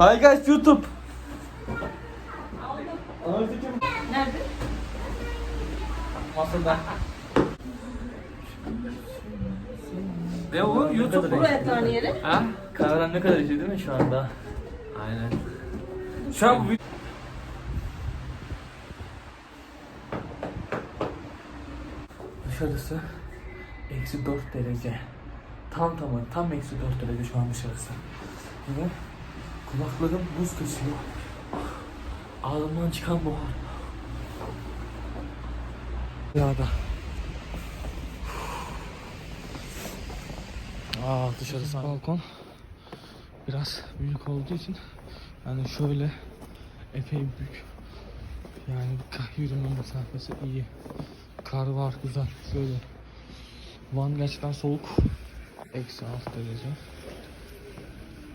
Hi guys YouTube. Nerede? Masada. Ne bu? YouTube? Buraya tane yeri. Ha? Kahveden ne kadar iyi değil mi şu anda? Aynen. Şu an bu Dışarısı eksi 4 derece. Tam tamı tam eksi 4 derece şu an dışarısı. Ve kulaklarım buz kesiyor. Ağzımdan çıkan buhar. Yağda. Aa dışarısı balkon biraz büyük olduğu için yani şöyle epey büyük. Yani yürüme mesafesi iyi. Kar var güzel. Şöyle. Van gerçekten soğuk. Eksi 6 derece.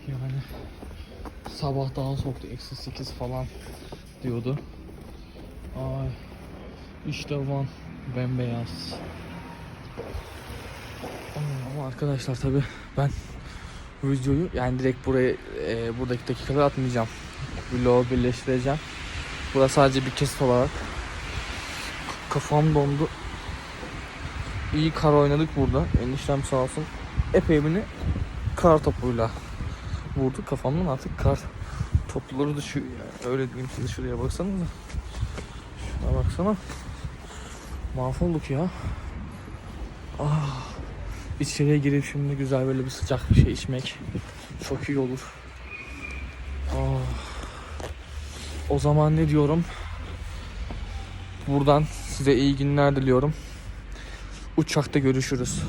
Yani sabah daha soğuktu. Eksi 8 falan diyordu. Ay. İşte Van bembeyaz. Ama arkadaşlar tabi ben videoyu yani direkt buraya e, buradaki dakikaları atmayacağım. Vlogu birleştireceğim. Burası sadece bir kesit olarak. Kafam dondu. İyi kar oynadık burada. Eniştem sağ olsun. Epey beni kar topuyla vurdu. Kafamdan artık kar topları düşüyor yani. Öyle diyeyim size şuraya baksanıza. Şuna baksana. Mahvolduk ya. Ah. İçeriye girip şimdi güzel böyle bir sıcak bir şey içmek çok iyi olur. Ah. O zaman ne diyorum? Buradan size iyi günler diliyorum. Uçakta görüşürüz.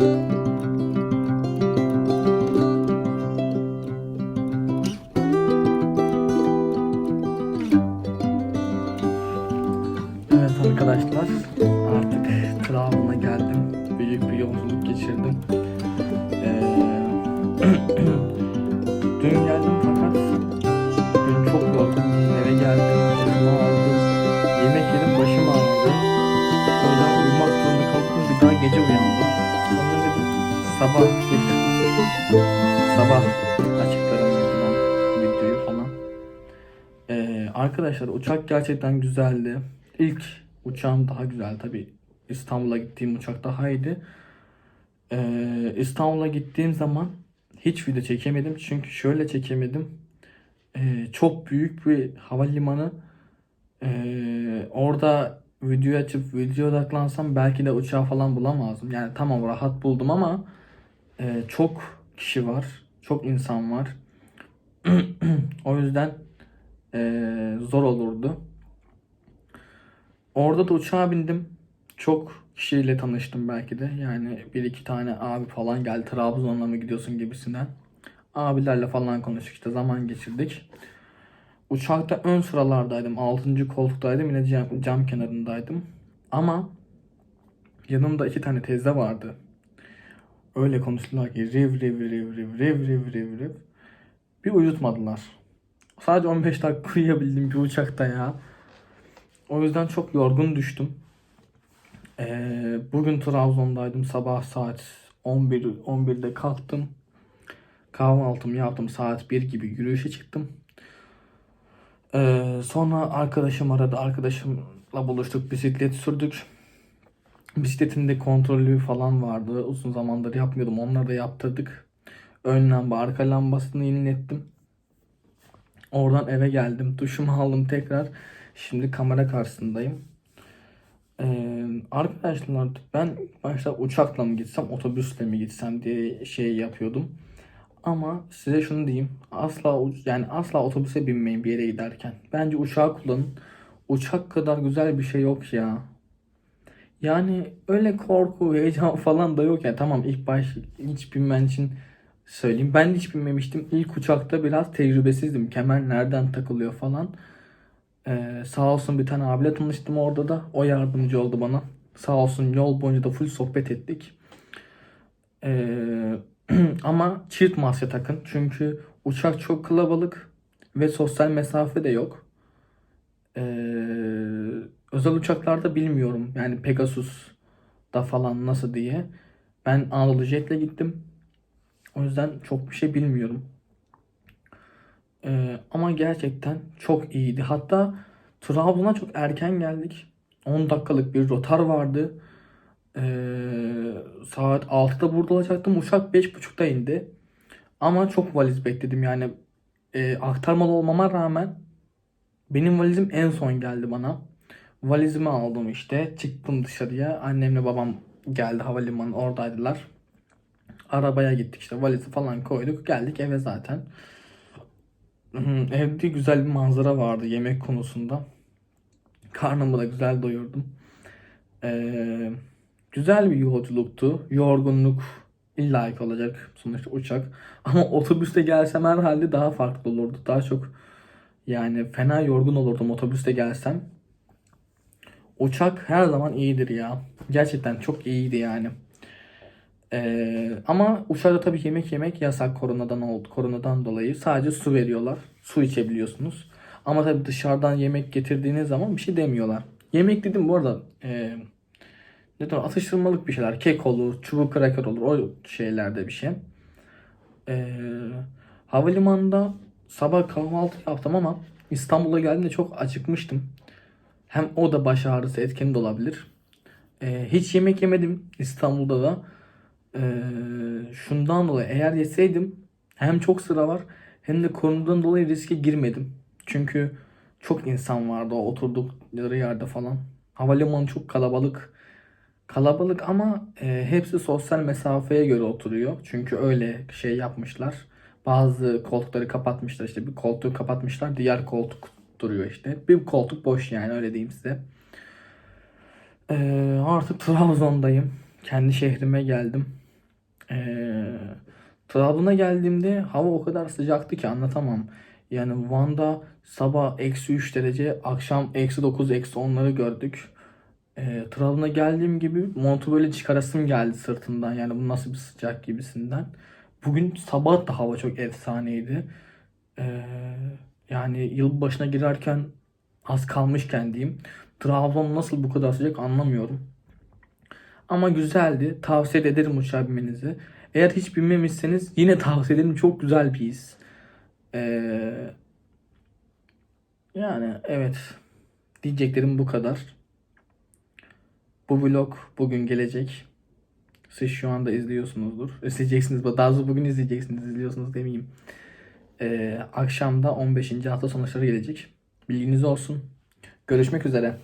Evet arkadaşlar artık Trabzon'a geldim. Büyük bir yolculuk geçirdim. Ee, dün geldim fakat dün çok yorgun. Eve geldim, başımı ağrıdı. Yemek yedim, başım ağrıdı. O yüzden uyumak zorunda kaldım. Bir daha gece sabah bir sabah açıklarım ben videoyu falan. Ee, arkadaşlar uçak gerçekten güzeldi. İlk Uçağım daha güzel tabi. İstanbul'a gittiğim uçak daha iyiydi. Ee, İstanbul'a gittiğim zaman hiç video çekemedim. Çünkü şöyle çekemedim. Ee, çok büyük bir havalimanı. Ee, orada video açıp video odaklansam belki de uçağı falan bulamazdım. Yani tamam rahat buldum ama e, çok kişi var. Çok insan var. o yüzden e, zor olurdu. Orada da uçağa bindim. Çok kişiyle tanıştım belki de. Yani bir iki tane abi falan geldi. Trabzon'a mı gidiyorsun gibisinden. Abilerle falan konuştuk işte zaman geçirdik. Uçakta ön sıralardaydım. 6. koltuktaydım. Yine cam, cam kenarındaydım. Ama yanımda iki tane teyze vardı. Öyle konuştular ki riv riv riv riv riv riv riv riv. Bir uyutmadılar. Sadece 15 dakika uyuyabildim bir uçakta ya. O yüzden çok yorgun düştüm. Ee, bugün Trabzon'daydım. Sabah saat 11 11'de kalktım. Kahvaltımı yaptım. Saat 1 gibi yürüyüşe çıktım. Ee, sonra arkadaşım aradı. Arkadaşımla buluştuk. Bisiklet sürdük. Bisikletin de kontrolü falan vardı. Uzun zamandır yapmıyordum. Onları da yaptırdık. Ön lamba, arka lambasını yenilettim. Oradan eve geldim. Duşumu aldım tekrar. Şimdi kamera karşısındayım. Ee, arkadaşlar ben başta uçakla mı gitsem otobüsle mi gitsem diye şey yapıyordum. Ama size şunu diyeyim. Asla yani asla otobüse binmeyin bir yere giderken. Bence uçağı kullanın. Uçak kadar güzel bir şey yok ya. Yani öyle korku, heyecan falan da yok ya. Tamam ilk baş hiç binmen için söyleyeyim. Ben hiç binmemiştim. İlk uçakta biraz tecrübesizdim. Kemer nereden takılıyor falan. Ee, sağ olsun bir tane abiyle tanıştım orada da. O yardımcı oldu bana. Sağ olsun yol boyunca da full sohbet ettik. Ee, ama çift maske takın. Çünkü uçak çok kalabalık ve sosyal mesafe de yok. Ee, özel uçaklarda bilmiyorum. Yani Pegasus da falan nasıl diye. Ben Anadolu Jet'le gittim. O yüzden çok bir şey bilmiyorum. Ee, ama gerçekten çok iyiydi. Hatta Trabzon'a çok erken geldik. 10 dakikalık bir rotar vardı. Ee, saat 6'da burada olacaktım. Uçak 5.30'da indi. Ama çok valiz bekledim. Yani e, aktarmalı olmama rağmen benim valizim en son geldi bana. Valizimi aldım işte. Çıktım dışarıya. Annemle babam geldi havalimanı oradaydılar. Arabaya gittik işte valizi falan koyduk. Geldik eve zaten. Hı, Evde güzel bir manzara vardı yemek konusunda. Karnımı da güzel doyurdum. Ee, güzel bir yolculuktu. Yorgunluk illaki olacak sonuçta uçak. Ama otobüste gelsem herhalde daha farklı olurdu. Daha çok yani fena yorgun olurdum otobüste gelsem. Uçak her zaman iyidir ya. Gerçekten çok iyiydi yani. Ee, ama uçakta tabii yemek yemek yasak koronadan oldu. Koronadan dolayı sadece su veriyorlar. Su içebiliyorsunuz. Ama tabii dışarıdan yemek getirdiğiniz zaman bir şey demiyorlar. Yemek dedim bu arada e, ne diyor atıştırmalık bir şeyler. Kek olur, çubuk kraker olur. O şeylerde bir şey. Ee, havalimanında sabah kahvaltı yaptım ama İstanbul'a geldiğimde çok acıkmıştım. Hem o da baş ağrısı etkeni de olabilir. Ee, hiç yemek yemedim İstanbul'da da. Ee, şundan dolayı eğer yeseydim hem çok sıra var hem de koronadan dolayı riske girmedim. Çünkü çok insan vardı o oturdukları yerde falan. Havalimanı çok kalabalık. Kalabalık ama e, hepsi sosyal mesafeye göre oturuyor. Çünkü öyle şey yapmışlar. Bazı koltukları kapatmışlar işte bir koltuğu kapatmışlar diğer koltuk duruyor işte. Bir koltuk boş yani öyle diyeyim size. Ee, artık Trabzon'dayım. Kendi şehrime geldim. Ee, Trabzon'a geldiğimde hava o kadar sıcaktı ki anlatamam. Yani Van'da sabah eksi 3 derece, akşam eksi 9, eksi 10'ları gördük. Ee, Trabzon'a geldiğim gibi montu böyle çıkarasım geldi sırtımdan. Yani bu nasıl bir sıcak gibisinden. Bugün sabah da hava çok efsaneydi. Ee, yani yılbaşına girerken az kalmışken diyeyim. Trabzon nasıl bu kadar sıcak anlamıyorum. Ama güzeldi. Tavsiye de ederim uçağa binmenizi. Eğer hiç binmemişseniz yine tavsiye ederim. Çok güzel bir his. Ee, yani evet. Diyeceklerim bu kadar. Bu vlog bugün gelecek. Siz şu anda izliyorsunuzdur. İzleyeceksiniz. Daha doğrusu bugün izleyeceksiniz. İzliyorsunuz demeyeyim. Ee, akşamda 15. hafta sonuçları gelecek. Bilginiz olsun. Görüşmek üzere.